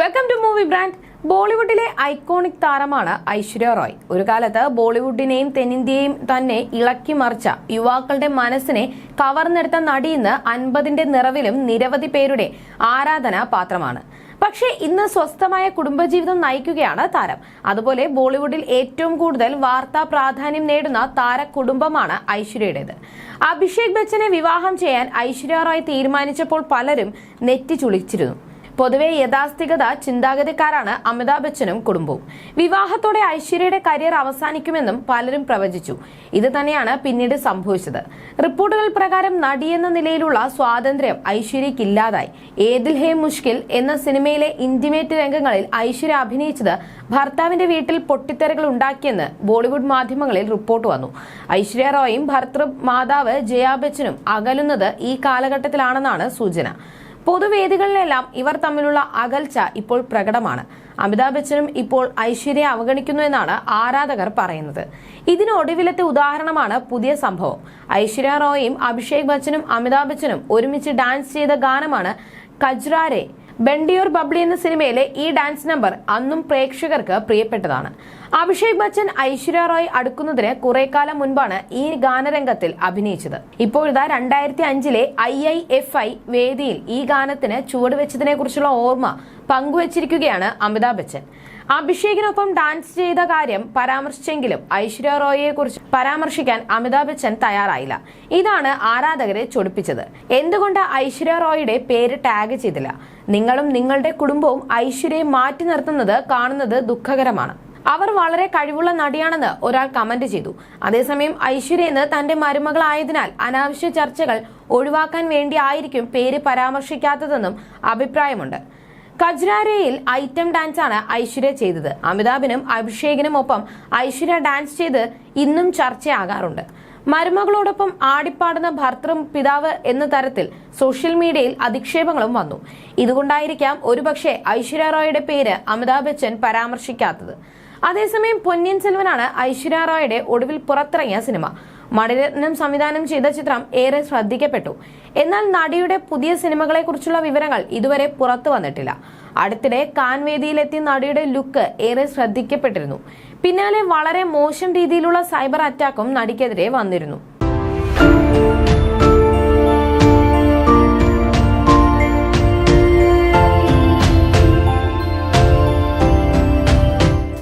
Welcome to movie brand ബോളിവുഡിലെ iconic താരമാണ് ഐശ്വര്യ റോയ്. ഒരു കാലത്ത് ബോളിവുഡിനെയും തെന്നിന്ത്യയെയും തന്നെ ഇളക്കി മറിച്ച യുവാക്കളുടെ മനസ്സിനെ കവർന്നെടുത്ത നടിയിന്ന് അൻപതിന്റെ നിറവിലും നിരവധി പേരുടെ ആരാധനാ പാത്രമാണ്. പക്ഷേ ഇന്ന് സ്വസ്ഥമായ കുടുംബജീവിതം നയിക്കുകയാണ് താരം. അതുപോലെ ബോളിവുഡിൽ ഏറ്റവും കൂടുതൽ വാർത്താ പ്രാധാന്യം നേടുന്ന താര കുടുംബമാണ് ഐശ്വര്യയുടേത്. അഭിഷേക് ബച്ചനെ വിവാഹം ചെയ്യാൻ ഐശ്വര്യ റോയ് തീരുമാനിച്ചപ്പോൾ പലരും നെറ്റി ചുളിച്ചിരുന്നു. പൊതുവെ യഥാസ്ഥികത ചിന്താഗതിക്കാരാണ് അമിതാഭ് ബച്ചനും കുടുംബവും. വിവാഹത്തോടെ ഐശ്വര്യയുടെ കരിയർ അവസാനിക്കുമെന്നും പലരും പ്രവചിച്ചു. ഇത് തന്നെയാണ് പിന്നീട് സംഭവിച്ചത്. റിപ്പോർട്ടുകൾ പ്രകാരം നടിയെന്ന നിലയിലുള്ള സ്വാതന്ത്ര്യം ഐശ്വര്യയ്ക്ക് ഇല്ലാതായി ഏതിൽ ഹേ മുഷ്കിൽ എന്ന സിനിമയിലെ ഇന്റിമേറ്റ് രംഗങ്ങളിൽ ഐശ്വര്യ അഭിനയിച്ചത് ഭർത്താവിന്റെ വീട്ടിൽ പൊട്ടിത്തെറികൾ ഉണ്ടാക്കിയെന്ന് ബോളിവുഡ് മാധ്യമങ്ങളിൽ റിപ്പോർട്ട് വന്നു. ഐശ്വര്യ റോയും ഭർത്തൃ മാതാവ് ജയാ ബച്ചനും അകലുന്നത് ഈ കാലഘട്ടത്തിലാണെന്നാണ് സൂചന. പൊതുവേദികളിലെല്ലാം ഇവർ തമ്മിലുള്ള അകൽച്ച ഇപ്പോൾ പ്രകടമാണ്. അമിതാഭ് ബച്ചനും ഇപ്പോൾ ഐശ്വര്യ അവഗണിക്കുന്നു എന്നാണ് ആരാധകർ പറയുന്നത്. ഇതിന് ഒടുവിലത്തെ ഉദാഹരണമാണ് പുതിയ സംഭവം. ഐശ്വര്യ റോയും അഭിഷേക് ബച്ചനും അമിതാഭ് ബച്ചനും ഒരുമിച്ച് ഡാൻസ് ചെയ്ത ഗാനമാണ് കജ്രാരെ. ബെണ്ടിയോർ ബബ്ലി എന്ന സിനിമയിലെ ഈ ഡാൻസ് നമ്പർ അന്നും പ്രേക്ഷകർക്ക് പ്രിയപ്പെട്ടതാണ്. അഭിഷേക് ബച്ചൻ ഐശ്വര്യ റോയ് അടുക്കുന്നതിന് കുറെ കാലം മുൻപാണ് ഈ ഗാനരംഗത്തിൽ അഭിനയിച്ചത്. ഇപ്പോഴിതാ രണ്ടായിരത്തി അഞ്ചിലെ ഐ ഐ എഫ് ഐ വേദിയിൽ ഈ ഗാനത്തിന് ചുവടുവെച്ചതിനെ കുറിച്ചുള്ള ഓർമ്മ പങ്കുവച്ചിരിക്കുകയാണ് അമിതാഭ് ബച്ചൻ. അഭിഷേകിനൊപ്പം ഡാൻസ് ചെയ്ത കാര്യം പരാമർശിച്ചെങ്കിലും ഐശ്വര്യ റോയിയെ കുറിച്ച് പരാമർശിക്കാൻ അമിതാഭ് ബച്ചൻ തയ്യാറായില്ല. ഇതാണ് ആരാധകരെ ചൊടിപ്പിച്ചത്. എന്തുകൊണ്ട് ഐശ്വര്യ റോയിയുടെ പേര് ടാഗ് ചെയ്തില്ല? നിങ്ങളും നിങ്ങളുടെ കുടുംബവും ഐശ്വര്യയെ മാറ്റി നിർത്തുന്നത് കാണുന്നത് ദുഃഖകരമാണ്. അവർ വളരെ കഴിവുള്ള നടിയാണെന്ന് ഒരാൾ കമന്റ് ചെയ്തു. അതേസമയം ഐശ്വര്യ എന്ന് തന്റെ മരുമകളായതിനാൽ അനാവശ്യ ചർച്ചകൾ ഒഴിവാക്കാൻ വേണ്ടി ആയിരിക്കും പേര് പരാമർശിക്കാത്തതെന്നും അഭിപ്രായമുണ്ട്. കജ്രാരയിൽ ഐറ്റം ഡാൻസാണ് ഐശ്വര്യ ചെയ്തത്. അമിതാഭിനും അഭിഷേകിനും ഒപ്പം ഐശ്വര്യ ഡാൻസ് ചെയ്ത് ഇന്നും ചർച്ചയാകാറുണ്ട്. മരുമകളോടൊപ്പം ആടിപ്പാടുന്ന ഭർത്തൃ പിതാവ് എന്ന തരത്തിൽ സോഷ്യൽ മീഡിയയിൽ അധിക്ഷേപങ്ങളും വന്നു. ഇതുകൊണ്ടായിരിക്കാം ഒരുപക്ഷെ ഐശ്വര്യ റോയുടെ പേര് അമിതാഭ് ബച്ചൻ പരാമർശിക്കാത്തത്. അതേസമയം പൊന്നിയൻ സെൽവനാണ് ഐശ്വര്യ റോയുടെ ഒടുവിൽ പുറത്തിറങ്ങിയ സിനിമ. മണിരത്നം സംവിധാനം ചെയ്ത ചിത്രം ഏറെ ശ്രദ്ധിക്കപ്പെട്ടു. എന്നാൽ നടിയുടെ പുതിയ സിനിമകളെക്കുറിച്ചുള്ള വിവരങ്ങൾ ഇതുവരെ പുറത്തു വന്നിട്ടില്ല. അടുത്തിടെ കാൻ വേദിയിലെത്തിയ നടിയുടെ ലുക്ക് ഏറെ ശ്രദ്ധിക്കപ്പെട്ടിരുന്നു. പിന്നാലെ വളരെ മോശം രീതിയിലുള്ള സൈബർ അറ്റാക്കും നടിക്കെതിരെ വന്നിരുന്നു.